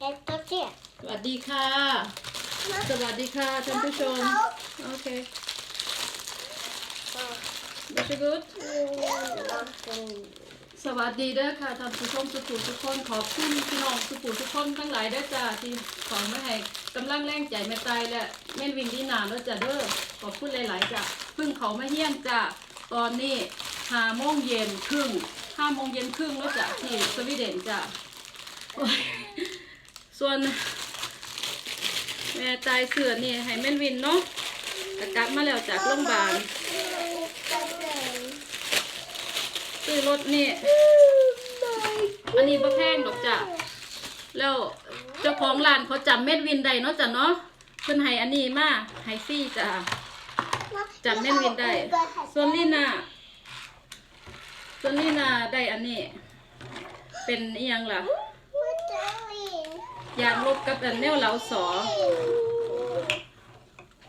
Ett och tre. สวัสดีค่ะ สวัสดีค่ะท่านผู้ชม โอเค varsågod สวัสดีเด้อค่ะท่านผู้ชมสุขุมทุกคนขอบคุณพี่น้องสุขุมทุกคนทั้งหลายเด้อจ้าที่ของมาให้กำลังแรงใจแม่ตายและแม่นวินดีนาเด้อจ้าเด้อขอบคุณหลายๆจ้าเพิ่งเขามาเฮียนจ้าตอนนี้ห้าโมงเย็นครึ่งห้าโมงเย็นครึ่งแล้วจ้าที่สวีเดนจ้าโอ้ย ส่วน แม่ตายเสือนี่ให้แม่นวินเนาะแต่กลับมาแล้วจากโรงพยาบาลซื้อรถนี่อันนี้บ่แพงดอกจ้ะแล้วเจ้าของร้านเขาจำเม็ดวินได้เนาะจ้ะเนาะเพิ่นให้อันนี้มาให้ฟรีจ้ะจำแม่นวินได้ ส่วนลีน่าส่วนลีน่าได้อันนี้ เป็นอีหยังล่ะ ยางลบกับอันแนวเหลาสอ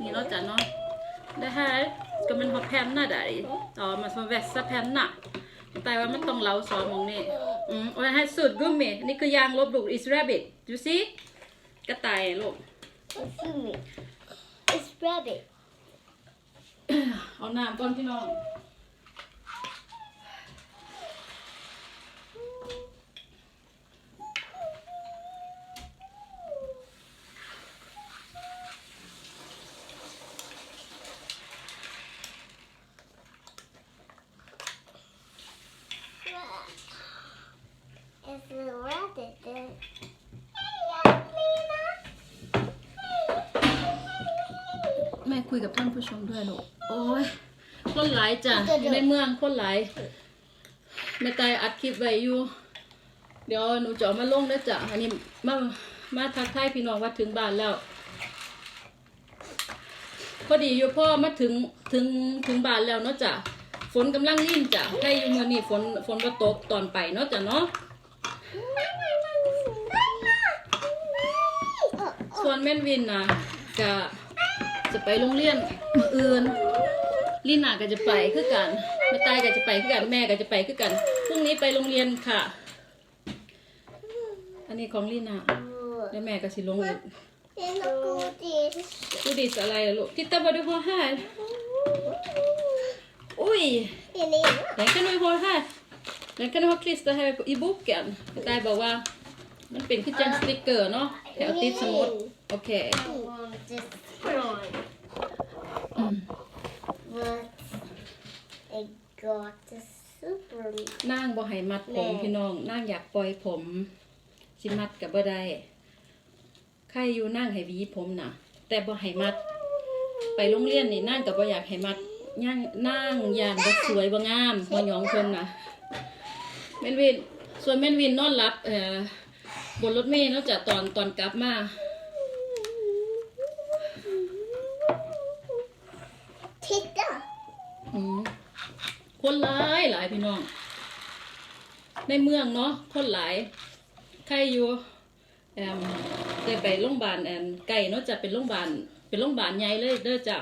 นี่เนาะจ้ะเนาะ Det här ska man ha penna där i. Ja, man ska vässa penna. แต่ว่ามันต้องเหลาสองมองนี่อืมโอ้ยให้สูตรกุมมี่นี่คือยางลบลูก is rabbit you see กระต่ายลูก It's rabbit. เอาน้ำก่อนพี่น้อง It's a rabbit there. แม่คุยกับท่านผู้ชมด้วยลูกโอ้ยคนหลายจ้ะอยู่ในเมืองคนหลายแม่ตายอัดคลิปไว้อยู่ เดี๋ยวหนูจะเอามาลงแล้วจ้ะอันนี้มามาทักทายพี่น้องว่าถึงบ้านแล้วพอดีอยู่พ่อมาถึงถึงถึงบ้านแล้วเนาะจ้ะฝนกำลังริ่นจ้ะใกล้อยู่เมื่อนี้ฝนฝนก็ตกตอนไปเนาะจ้ะเนาะส่วนแม่นวินนะก็ จะไปโรงเรียนมืออื่นลิน่าก็จะไปคือกันแม่ตายก็จะไปคือกันแม่ก็จะไปคือกันพรุ่งนี้ไปโรงเรียนค่ะ อันนี้ของลิน่าแล้วแม่ก็สิลงอีก Det är något godis. ดูดิสอะไรล่ะลูกทิตตา vad du har här oj Elena. den kan du ha här den kan du ha klister här i boken แม่ตายบอกว่ามันเป็นคือจังสติกเกอร์เนาะแถวติดสมุดโอเค I want this prawn. อืม But I got the super นางบ่ให้มัดผมแม่ พี่น้องนางอยากปล่อยผมสิมัดกับบ่ได้ใครอยู่นางให้หวีผมน่ะ แต่บ่ให้มัด ไปโรงเรียนนี่นางก็บ่อยากให้มัดย่างนางยานบ่สวยบ่งามบ่หยองเพิ่นน่ะแม่นวินส่วนแม่นวินนอนหลับเอ่อบนรถเมล์เนาะจ้ะตอนตอนกลับมา Titta! อืม คนหลายหลายพี่น้อง ในเมืองเนาะคนหลายใครอยู่แอมได้ไปโรงพยาบาลแอมไก่เนาะจะเป็นโรงพยาบาลเป็นโรงพยาบาลใหญ่เลยเด้อจ้ะ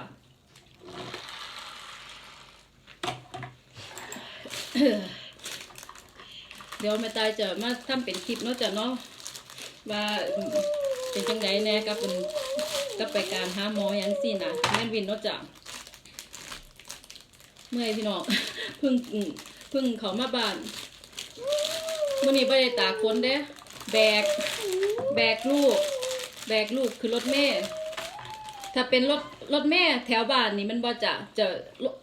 เดี๋ยวแม่ตายจะมาทำเป็นคลิปเนาะจ้ะเนาะว่าเป็นจังไดแน่กับเป็นกับไปการหาหมอยังสินะแม่นวินเนาะจ้ะ เมื่อยพี่น้องเพึ่งเพึ่งเขามาบ้านมื่อนี้ไปได้ตากฝนเด้แบก แบกลูก แบกลูกคือรถเมล์ถ้าเป็นรถรถเมล์แถวบ้านนี่มันบ่จะจะ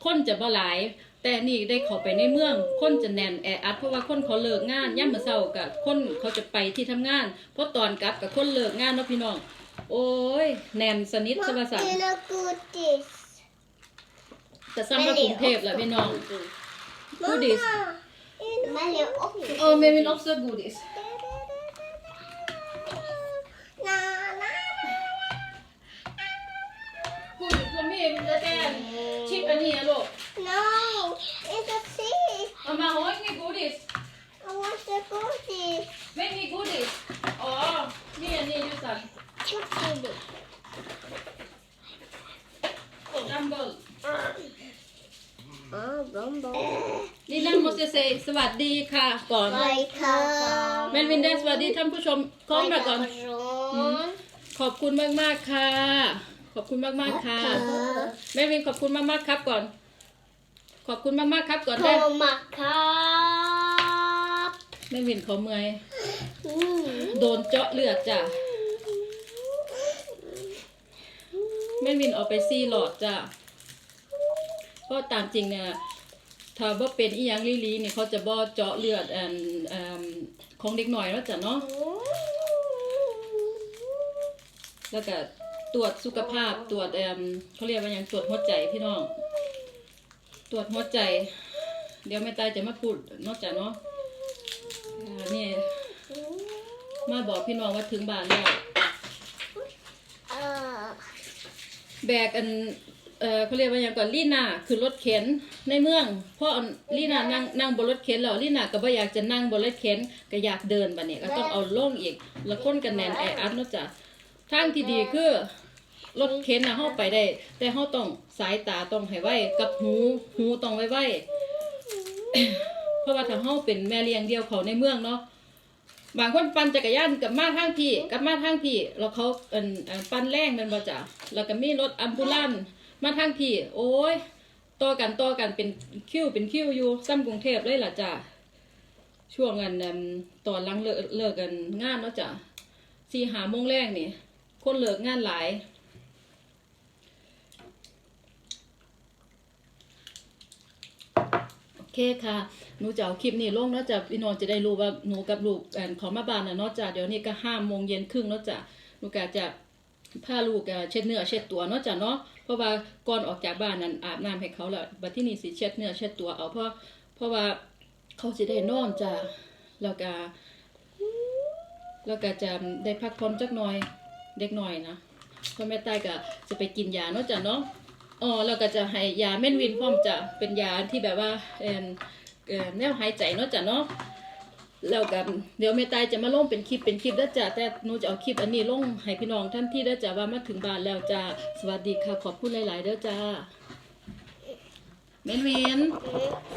คนจะบ่หลาย แต่นี่ได้เข้าไปในเมือง คนจะแน่นแออัดเพราะว่าคนเขาเลิกงานย่ำมื้อเช้ากับคนเขาจะไปที่ทำงาน เพราะตอนกลับกับคนเลิกงานเนาะพี่น้อง โอ้ย แน่นสนิทสบาย Det är något godis. แต่ซ้ำกับกรุงเทพแหละพี่น้อง Godis. Mamma, jag också. Oh, men vill också godis. Na, na, Godis för mig, vill du den? Chip är nya då. No, inte see. Mamma har inget godis. I want the godis. Men inget godis. Ja, nya nya Jossan. What godis? Dumble. อ๋อบ้องบ้อง ลีน่าโมเสเซสวัสดีค่ะก่อนไปค่ะแมนวินได้สวัสดีท่านผู้ชมก้อนมาก่อนอืมขอบคุณมากๆค่ะ ขอบคุณมากๆค่ะ แม่วินขอบคุณมากๆครับก่อน ขอบคุณมากๆครับก่อนโทได้รมาครับแม่วินเขาเมื่อย อืมโดนเจาะเลือดจ้ะ แม่วินเอาไปซี่หลอดจ้ะ เพราะตามจริงเนี่ย ถ้าว่าเป็นอีหยังลีลีนี่เขาจะบ่เจาะเลือดอันอันของเด็กหน่อยแล้วจ้ะเนาะแล้วก็ตรวจสุขภาพตรวจเอ่มเขาเรียกว่าหยังตรวจหัวใจพี่น้อง ตรวจหัวใจ เดี๋ยวแม่ตายจะมาพูดเนอกจากเนาะอ่านี่มาบอกพี่น้องว่าถึงบ้านแล้วเออแบกอันเออเขาเรียกว่าอย่างก่อนลี่นาคือรถเข็นในเมืองเพราะอันลี่นานั่งนั่งบนรถเข็นแล้วลี่นาก็บ่อยากจะนั่งบนรถเข็นก็อยากเดินบัดนี้ก็ต้องเอาล่งอีก แล้วคนกันแนนแออัดเนาะจ้ะทางที่ดีคือรถเข็นนะเฮาไปได้ แต่เฮาต้องสายตาต้องให้ไว้กับหูหูต้องไว้ไว้เพราะว่าถ้าเฮาเป็นแม่เลี้ยงเดียวเขาในเมืองเนาะบางคนปั่นจักรยานกับมาทางพี่กับมาทางพี่แล้วเขาเอ่นปั่นแรงมันบ่จ้ะแล้วก็มีรถอัมบูลันซ์ มาทางพี่ โอ้ยต่อกันต่อกันเป็นคิวเป็นคิวอยู่ซ้ำกรุงเทพเลยล่ะจ้ะช่วงกันเอิ่มตอนลังเลิกเลิกกันงานเนาะจ้ะสี่หาโมงแรกนี่คนเลิกงานหลายโอเคค่ะ หนูจะเอาคลิปนี้ลงเนาะจ้ะพี่น้องจะได้รู้ว่าหนูกับลูกของมาบ้านนะเนาะจ้ะเดี๋ยวนี้ก็ห้าโมงเย็นครึ่งเนาะจ้ะหนูก็จะ พาลูกเช็ดเนื้อเช็ดตัวเนาะจ้ะเนาะเพราะว่าก่อนออกจากบ้านนั้นอาบน้ำให้เขาแล้วบัดที่นี่สิเช็ดเนื้อเช็ดตัวเอาเพราะเพราะว่าเขาสิได้นอนจ้ะแล้วก็แล้วก็จะได้พักผ่อนจักหน่อยเด็กหน่อยนะเพราะแม่ใต้ก็จะไปกินยาเนาะจ้ะเนาะอ๋อแล้วก็จะให้ยาเม่นวินพร้อมจะเป็นยาที่แบบว่าเออแนวหายใจเนาะจ้ะเนาะ แล้วก็เดี๋ยวแม่ตายจะมาลงเป็นคลิปเป็นคลิปแล้วจ้ะแต่หนูจะเอาคลิปอันนี้ลงให้พี่น้องท่านที่ได้จ้ะว่ามาถึงบ้านแล้วจ้ะสวัสดีค่ะขอบคุณหลายๆเด้อจ้าเม่นวิน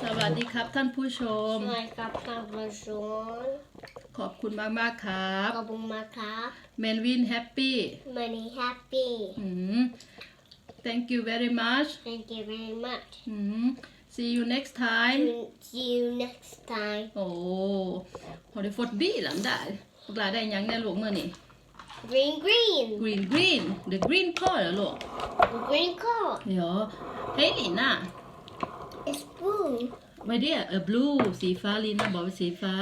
สวัสดีครับท่านผู้ชม สวัสดีครับท่านผู้ชมขอบคุณมากๆครับขอบคุณมากครับเมนวินแฮปปี้ Many happy อืม thank you very much thank you very much อืม see you next time see you next time โอ้พอได้ฟดบี้หลังได้พวกเราได้หยังแน่ลูกเมื่อนี่ green green green green the green color เหรอลูก green color เดี๋ยวเฮ้ยลิน่ะ it's blue ไม่ได้เออ blue สีฟ้าลิน่าบอกว่าสีฟ้า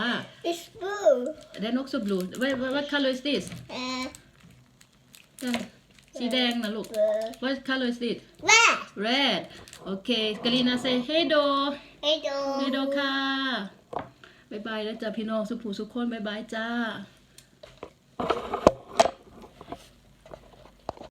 it's blue then also blue what what, what color is this uh เออ สีแดงนะลูก blue what color is this red red โอเคกาลิน่า say hey do hey do hey do ค่ะบ๊ายบายแล้วจ้ะพี่น้องสุขผู้สุขคนบ๊ายบายจ้า